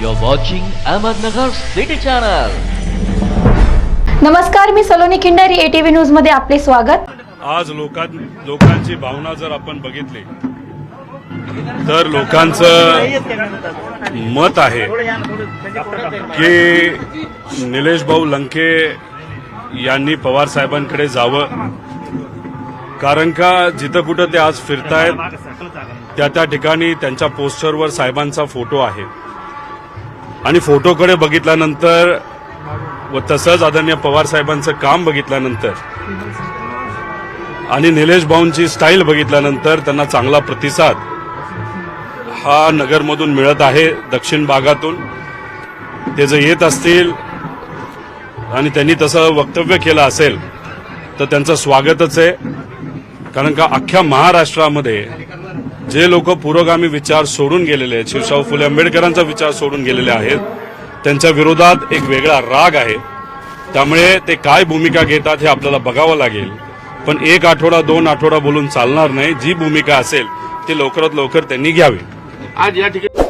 You're watching Ahmednagar City Channel. नमस्कार मी Saloni Khindari ATV न्यूजमध्ये आपले स्वागत. आज लोकां लोकांची भावना जर आपण बघितली तर लोकांचं मत आहे की निलेश भाऊ लंके यांनी पवार साहेबांकडे जावं. कारण का जिथं कुठं ते आज फिरतायत त्या त्या ठिकाणी त्यांच्या पोस्टरवर साहेबांचा फोटो आहे. आणि फोटोकडे बघितल्यानंतर व तसंच आदरणीय पवार साहेबांचं काम बघितल्यानंतर आणि निलेश भाऊंची स्टाईल बघितल्यानंतर त्यांना चांगला प्रतिसाद हा नगरमधून मिळत आहे दक्षिण भागातून. ते जर येत असतील आणि त्यांनी तसं वक्तव्य केलं असेल तर त्यांचं स्वागतच आहे. कारण का अख्ख्या महाराष्ट्रामध्ये जे लोक पुरोगामी विचार सोडून गेलेले आहेत शिवशाहू फुले आंबेडकरांचा विचार सोडून गेलेले आहेत त्यांच्या विरोधात एक वेगळा राग आहे. त्यामुळे ते काय भूमिका घेतात हे आपल्याला बघावं लागेल. पण एक आठवडा दोन आठवडा बोलून चालणार नाही. जी भूमिका असेल ती लवकरात लवकर त्यांनी घ्यावी. आज या ठिकाणी